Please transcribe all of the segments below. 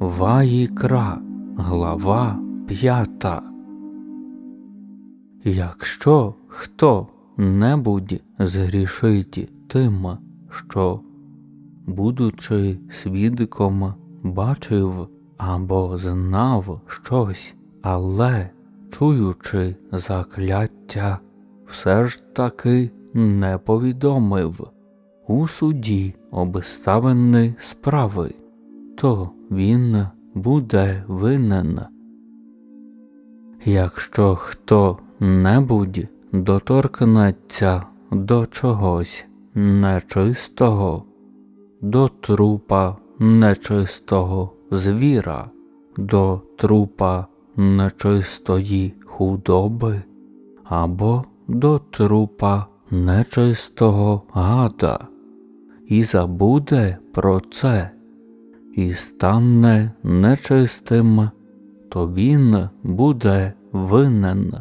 Ваїкра, глава п'ята. Якщо хто небудь згрішить тим, що, будучи свідком, бачив або знав щось, але, чуючи закляття, все ж таки не повідомив у суді обставини справи, то він буде винен. Якщо хто небудь доторкнеться до чогось нечистого, до трупа нечистого звіра, до трупа нечистої худоби або до трупа нечистого гада, і забуде про це, і стане нечистим, то він буде винен.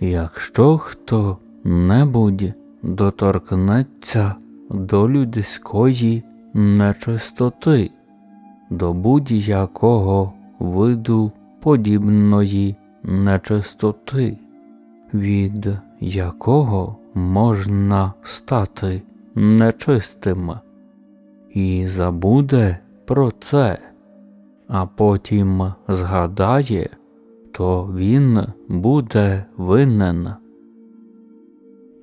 Якщо хто небудь доторкнеться до людської нечистоти, до будь-якого виду подібної нечистоти, від якого можна стати нечистим, і забуде про це, а потім згадає, то він буде винен.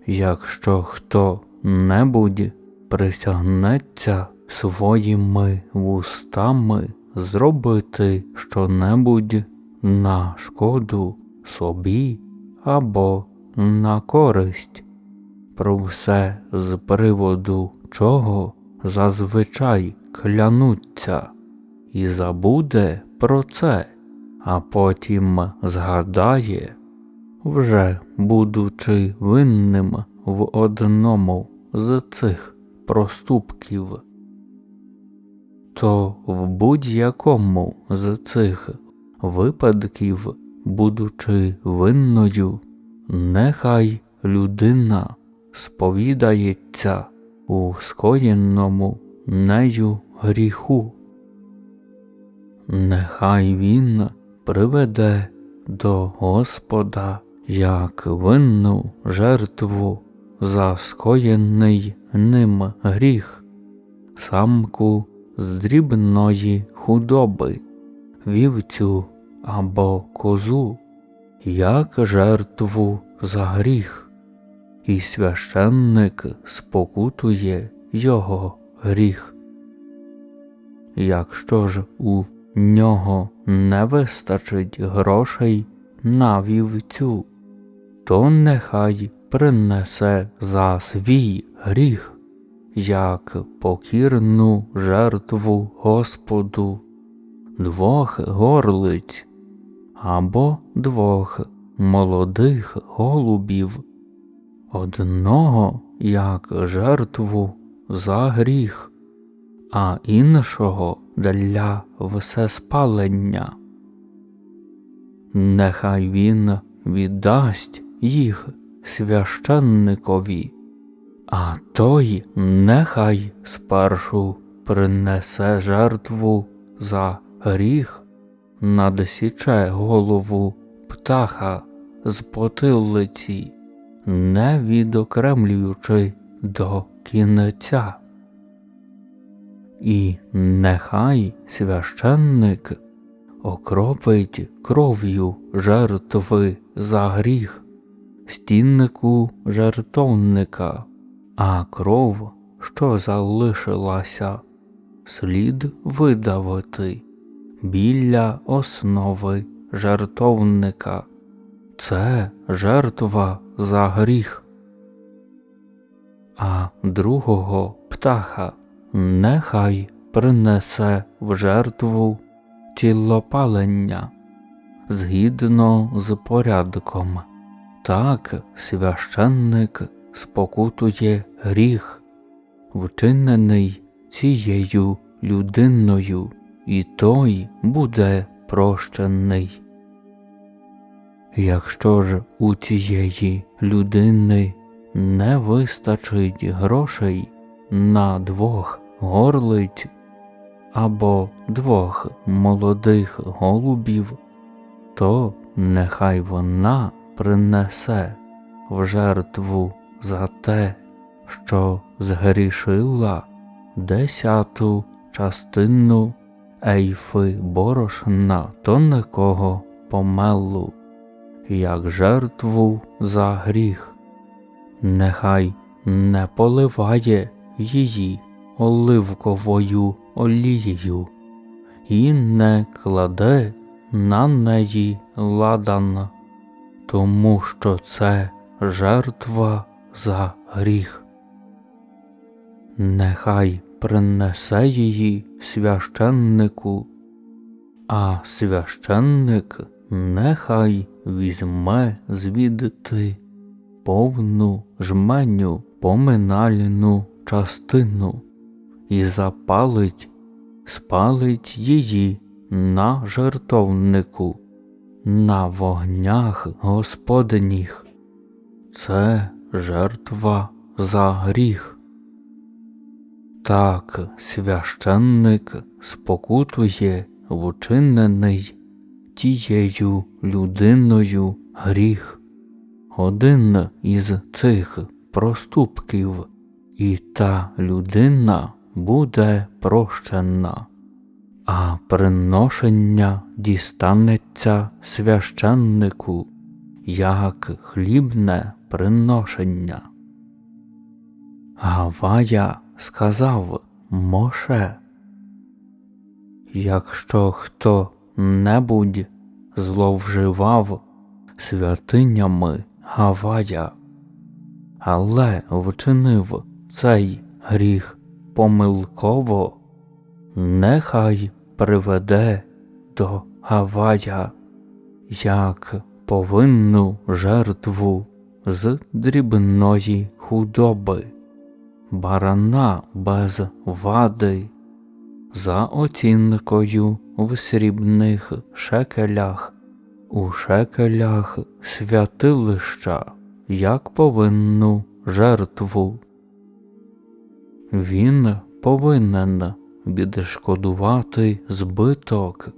Якщо хто небудь присягнеться своїми вустами зробити щонебудь на шкоду собі або на користь, про все з приводу чого зазвичай клянуться, і забуде про це, а потім згадає, вже будучи винним в одному з цих проступків, то в будь-якому з цих випадків, будучи винною, нехай людина сповідається у скоєнному нею гріху. Нехай він приведе до Господа як винну жертву за скоєний ним гріх, самку з дрібної худоби, вівцю або козу, як жертву за гріх, і священник спокутує його гріх. Якщо ж у нього не вистачить грошей на вівцю, то нехай принесе за свій гріх, як покірну жертву Господу, двох горлиць або двох молодих голубів, одного як жертву за гріх, а іншого для всеспалення. Нехай він віддасть їх священникові, а той нехай спершу принесе жертву за гріх, надсіче голову птаха з потилиці, не відокремлюючи до кінця. І нехай священник окропить кров'ю жертви за гріх, стіннику жертовника, а кров, що залишилася, слід видавити біля основи жертовника. Це жертва за гріх. А другого птаха нехай принесе в жертву тілопалення згідно з порядком. Так священник спокутує гріх, вчинений цією людиною, і той буде прощений. Якщо ж у цієї людини не вистачить грошей на двох горлиць або двох молодих голубів, то нехай вона принесе в жертву за те, що згрішила десяту частину ейфи борошна тонкого помелу, як жертву за гріх. Нехай не поливає її оливковою олією і не кладе на неї ладан, тому що це жертва за гріх. Нехай принесе її священнику, а священник нехай візьме звідти повну жменю поминальну частину і запалить, спалить її на жертовнику, на вогнях Господніх. Це жертва за гріх. Так священник спокутує вчинений тією людиною гріх. Один із цих проступків, і та людина буде прощена, а приношення дістанеться священнику, як хлібне приношення. Гавая сказав Моше, якщо хто небудь зловживав святинями Гавая, але вчинив цей гріх помилково, нехай приведе до Гавая як повинну жертву з дрібної худоби, барана без вади, за оцінкою в срібних шекелях, у шекелях святилища, як повинну жертву. Він повинен відшкодувати збиток,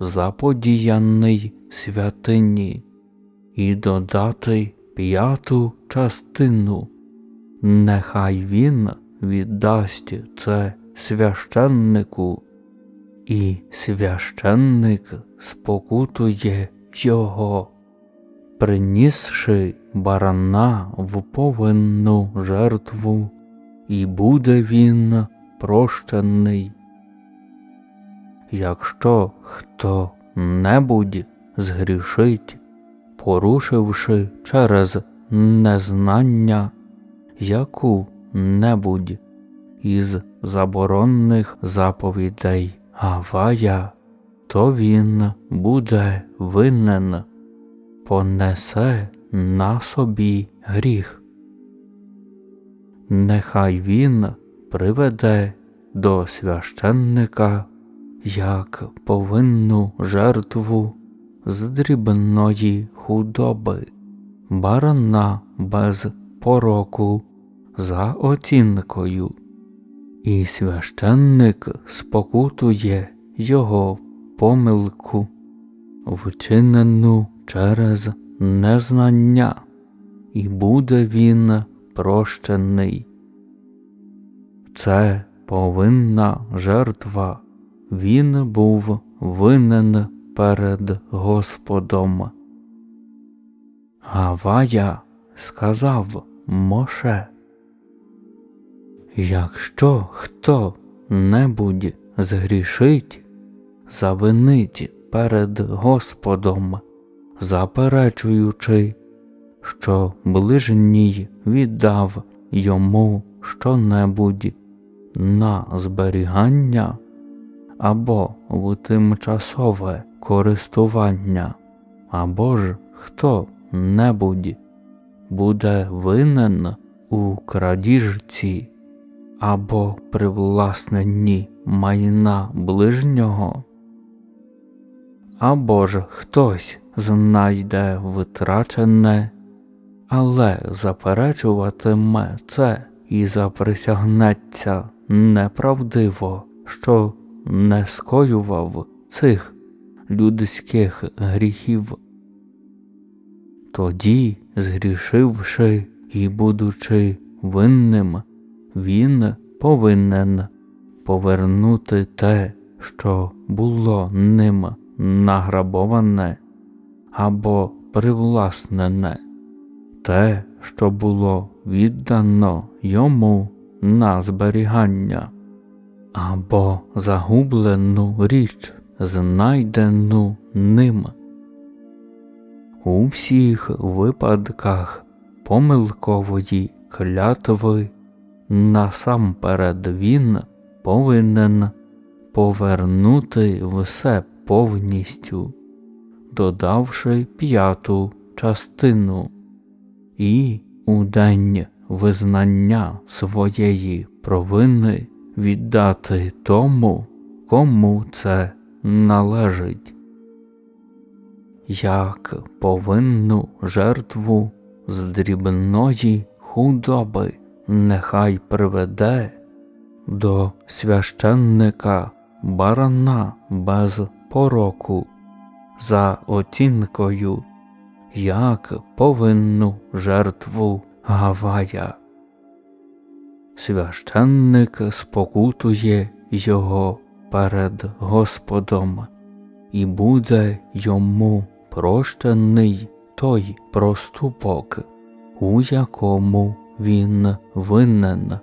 заподіяний святині, і додати п'яту частину. Нехай він віддасть це священнику, і священник спокутує його, принісши барана в повинну жертву, і буде він прощений. Якщо хто небудь згрішить, порушивши через незнання яку небудь із заборонних заповідей. Гавая, то він буде винен, понесе на собі гріх. Нехай він приведе до священника як повинну жертву з дрібної худоби, барана без пороку за оцінкою, і священник спокутує його помилку, вчинену через незнання, і буде він прощений. Це повинна жертва, він був винен перед Господом. Гавая сказав Моше. Якщо хто небудь згрішить, завинить перед Господом, заперечуючи, що ближній віддав йому щонебудь на зберігання або в тимчасове користування, або ж хто небудь буде винен у крадіжці або привласненні майна ближнього, або ж хтось знайде витрачене, але заперечуватиме це і заприсягнеться неправдиво, що не скоював цих людських гріхів. Тоді, згрішивши і будучи винним, він повинен повернути те, що було ним награбоване або привласнене, те, що було віддано йому на зберігання, або загублену річ, знайдену ним. У всіх випадках помилкової клятви насамперед він повинен повернути все повністю, додавши п'яту частину, і у день визнання своєї провини віддати тому, кому це належить. Як повинну жертву з дрібної худоби нехай приведе до священника барана без пороку за оцінкою, як повинну жертву Гавая. Священник спокутує його перед Господом, і буде йому прощений той проступок, у якому він винен.